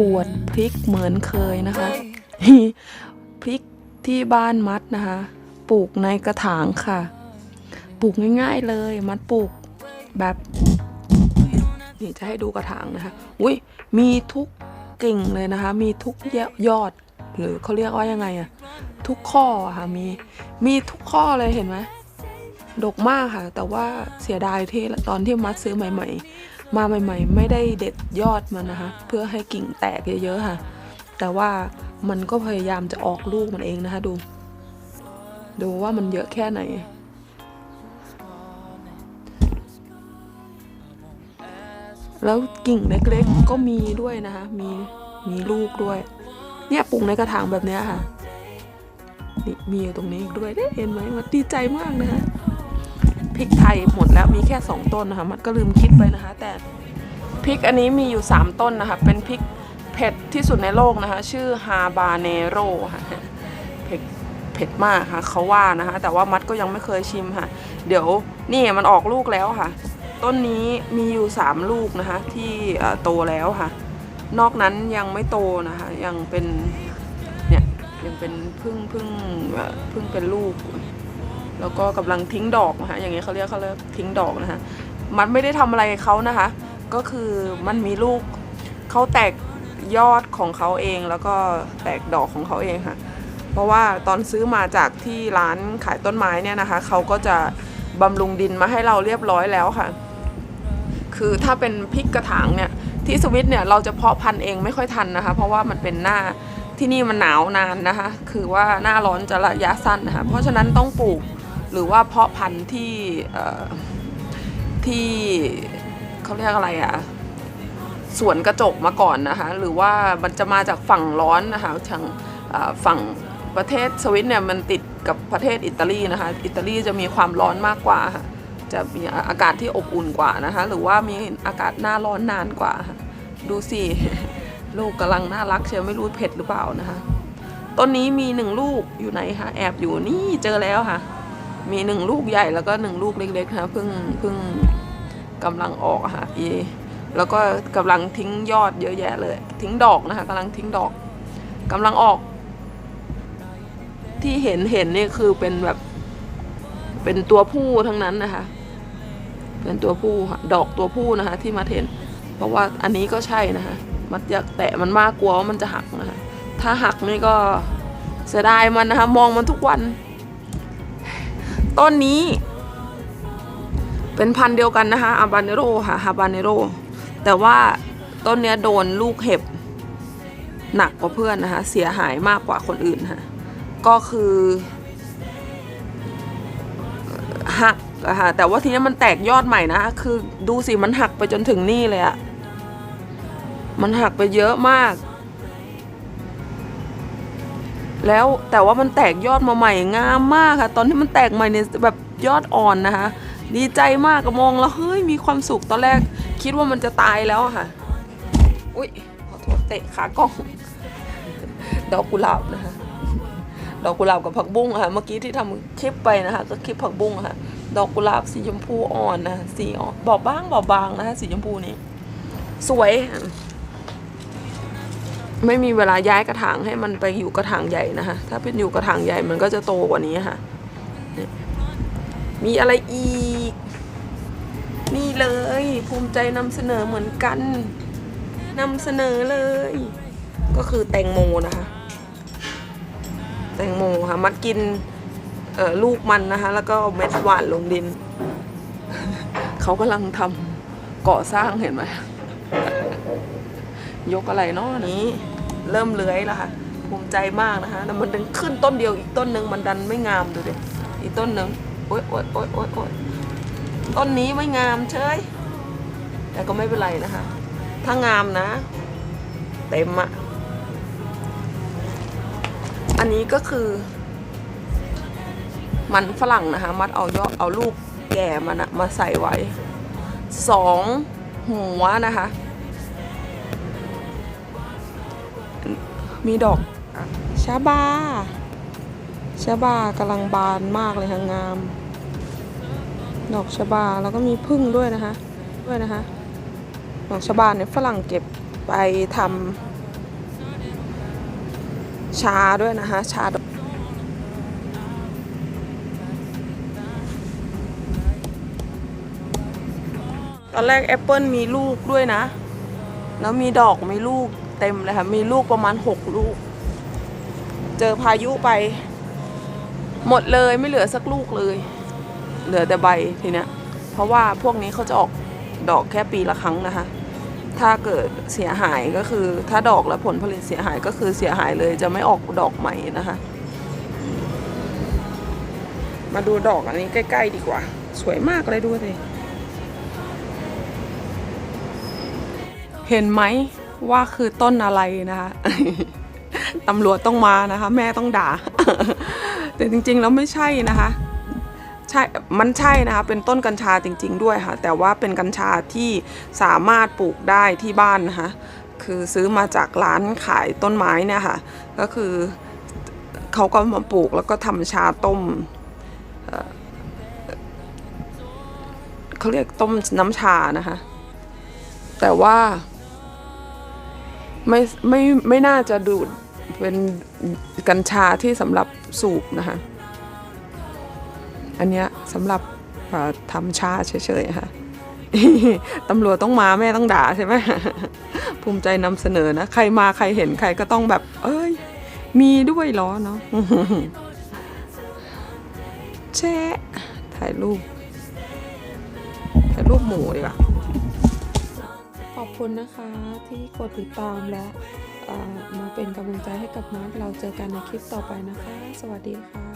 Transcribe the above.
อวดพริกเหมือนเคยนะคะพริกที่บ้านมัดนะคะ ปลูกในกระถางค่ะ ปลูกง่าย ๆเลย มัดปลูกแบบนี่จะให้ดูกระถางนะคะ อุ้ยมีทุกกิ่งเลยนะคะ มีทุกยอด หรือเขาเรียกว่ายังไงอะทุกข้ออะค่ะ มี มีทุกข้อเลยเห็นไหมดกมากค่ะ แต่ว่าเสียดายที่ตอนที่มัดซื้อใหม่ ๆ มาใหม่ๆ ไม่ได้เด็ดยอดมันนะคะ เพื่อให้กิ่งแตกเยอะๆค่ะ แต่ว่ามันก็พยายามจะออกลูกมันเองนะคะดู ดูว่ามันเยอะแค่ไหน แล้วกิ่งเล็กๆก็มีด้วยนะคะ มีมีลูกด้วย เนี่ยปลูกในกระถางแบบนี้ค่ะนี่มีอยู่ตรงนี้อีกด้วยได้เห็นไหมมันดีใจมากนะคะ ริกไทยหมดแล้วมีแค่สองต้นนะคะ มันก็ลืมคิดไปนะคะ แต่พริกอันนี้มีอยู่สามต้นนะคะ เป็นพริกเผ็ดที่สุดในโลกนะคะ ชื่อฮาบาเนโรค่ะเผ็ดเผ็ดมากค่ะเขาว่านะคะ แต่ว่ามัดก็ยังไม่เคยชิมค่ะ เดี๋ยวนี่มันออกลูกแล้วค่ะ ต้นนี้มีอยู่สามลูกนะคะ ที่โตแล้วค่ะ นอกนั้นยังไม่โตนะคะ ยังเป็นเนี่ยยังเป็นพึ่งพึ่งพึ่งเป็นลูก แล้วก็กำลังทิ้งดอกนะคะอย่างเงี้ยเขาเรียกเขาเรียกทิ้งดอกนะคะมันไม่ได้ทำอะไรเขานะคะ ก็คือมันมีลูกเขาแตกยอดของเขาเองแล้วก็แตกดอกของเขาเองค่ะ เพราะว่าตอนซื้อมาจากที่ร้านขายต้นไม้เนี่ยนะคะเขาก็จะบำรุงดินมาให้เราเรียบร้อยแล้วค่ะ คือถ้าเป็นพริกกระถางเนี่ยที่สวิตเนี่ยเราจะเพาะพันธุ์เองไม่ค่อยทันนะคะ เพราะว่ามันเป็นหน้าที่นี่มันหนาวนานนะคะ คือว่าหน้าร้อนจะระยะสั้นนะคะ เพราะฉะนั้นต้องปลูก หรือว่าเพาะพันธุ์ที่ที่เขาเรียกอะไรอะสวนกระจกมาก่อนนะคะ หรือว่ามันจะมาจากฝั่งร้อนนะคะทางฝั่งประเทศสวิตเนี่ยมันติดกับประเทศอิตาลีนะคะ อิตาลีจะมีความร้อนมากกว่าค่ะจะมีอากาศที่อบอุ่นกว่านะคะ หรือว่ามีอากาศหน้าร้อนนานกว่า ดูสิลูกกำลังน่ารักเชียวไม่รู้เผ็ดหรือเปล่านะคะ ต้นนี้มีหนึ่งลูกอยู่ไหนคะแอบอยู่นี่เจอแล้วค่ะ มีหนึ่งลูกใหญ่แล้วก็หนึ่งลูกเล็กๆค่ะเพิ่งเพิ่งกำลังออกค่ะอีแล้วก็กำลังทิ้งยอดเยอะแยะเลย ทิ้งดอกนะคะกำลังทิ้งดอกกำลังออก ที่เห็นเห็นนี่คือเป็นแบบ เป็นตัวผู้ทั้งนั้นนะคะ เป็นตัวผู้ดอกตัวผู้นะคะ ที่มาเทนเพราะว่าอันนี้ก็ใช่นะคะมันอยากแตะมันมากกลัวว่ามันจะหักนะคะถ้าหักนี่ก็เสียดายมันนะคะ มองมันทุกวัน ต้นนี้ เป็นพันธุ์เดียวกันนะคะอาบานเนโรค่ะฮาบานเนโรแต่ว่าต้นเนี้ยโดนลูกเห็บหนักกว่าเพื่อนนะคะ เสียหายมากกว่าคนอื่นค่ะ ก็คือหักอะค่ะแต่ว่าทีนี้มันแตกยอดใหม่นะ คือดูสิมันหักไปจนถึงนี่เลยอะมันหักไปเยอะมาก แล้วแต่ว่ามันแตกยอดมาใหม่งามมากค่ะ ตอนที่มันแตกใหม่เนี่ยแบบยอดอ่อนนะคะ ดีใจมากก็มองแล้วเฮ้ยมีความสุขตอนแรก คิดว่ามันจะตายแล้วค่ะ อุ้ยขอโทษเตะขากล้องดอกกุหลาบนะคะดอกกุหลาบกับผักบุ้งค่ะ เมื่อกี้ที่ทำคลิปไปนะคะ ก็คลิปผักบุ้งค่ะ ดอกกุหลาบสีชมพูอ่อนนะสีอ่อนบอบบางบอบบางนะคะสีชมพูนี้ สวยค่ะ ไม่มีเวลาย้ายกระถางให้มันไปอยู่กระถางใหญ่นะคะ ถ้าเป็นอยู่กระถางใหญ่มันก็จะโตกว่านี้ค่ะ มีอะไรอีก นี่เลย ภูมิใจนำเสนอเหมือนกันนำเสนอเลย ก็คือแตงโมนะคะ แตงโมค่ะ มัดกินลูกมันนะคะ แล้วก็เอาเม็ดหวานลงดิน เขากำลังทำก่อสร้างเห็นไหมยกอะไรเนาะนี้ เริ่มเลื้อยแล้วค่ะ ภูมิใจมากนะคะแต่มันดันขึ้นต้นเดียวอีกต้นหนึ่งมันดันไม่งามดูดิอีกต้นหนึ่งโอ๊ยโอ๊ยโอ๊ยโอ๊ยโอ๊ยต้นนี้ไม่งามเฉยแต่ก็ไม่เป็นไรนะคะ ถ้างามนะ เต็มอะอันนี้ก็คือ มันฝรั่งนะคะ มัดเอายอดเอาลูกแก่มันอะมาใส่ไว้สองหัวนะคะ มีดอกชาบาชาบากำลังบานมากเลยค่ะงาม ดอกชาบาแล้วก็มีพึ่งด้วยนะคะ ด้วยนะคะ ดอกชาบาเนี่ยฝรั่งเก็บไปทำชาด้วยนะคะ ชาดอกตอนแรกแอปเปิลมีลูกด้วยนะ แล้วมีดอกมีลูก เต็มเลยค่ะ มีลูกประมาณหกลูก เจอพายุไป หมดเลยไม่เหลือสักลูกเลย เหลือแต่ใบทีเนี้ยเพราะว่าพวกนี้เขาจะออกดอกแค่ปีละครั้งนะคะ ถ้าเกิดเสียหายก็คือ ถ้าดอกและผลผลิตเสียหายก็คือเสียหายเลยจะไม่ออกดอกใหม่นะคะ มาดูดอกอันนี้ใกล้ ๆ ดีกว่า สวยมากเลยดูสิเห็นไหม ว่าคือต้นอะไรนะคะตำรวจต้องมานะคะ แม่ต้องด่า แต่จริงๆแล้วไม่ใช่นะคะ ใช่ มันใช่นะคะ เป็นต้นกัญชาจริง ๆ ด้วยค่ะ แต่ว่าเป็นกัญชาที่สามารถปลูกได้ที่บ้านนะคะ คือซื้อมาจากร้านขายต้นไม้เนี่ยค่ะ ก็คือเขาก็มาปลูกแล้วก็ทำชาต้มเอ่อเขาเรียกต้มน้ำชานะคะ แต่ว่า ไม่ไม่ไม่น่าจะดูดเป็นกัญชาที่สำหรับสูบนะคะ อันเนี้ยสำหรับทำชาเฉยๆค่ะตำรวจต้องมาแม่ต้องด่าใช่ไหมภูมิใจนำเสนอนะ ใครมาใครเห็นใครก็ต้องแบบ เอ้ย มีด้วยเหรอเนาะแชะถ่ายรูป ถ่ายรูปหมูดีกว่า คุณนะคะที่กดติดตามและมาเป็นกำลังใจให้กับมาร์คเราเจอกันในคลิปต่อไปนะคะ สวัสดีค่ะ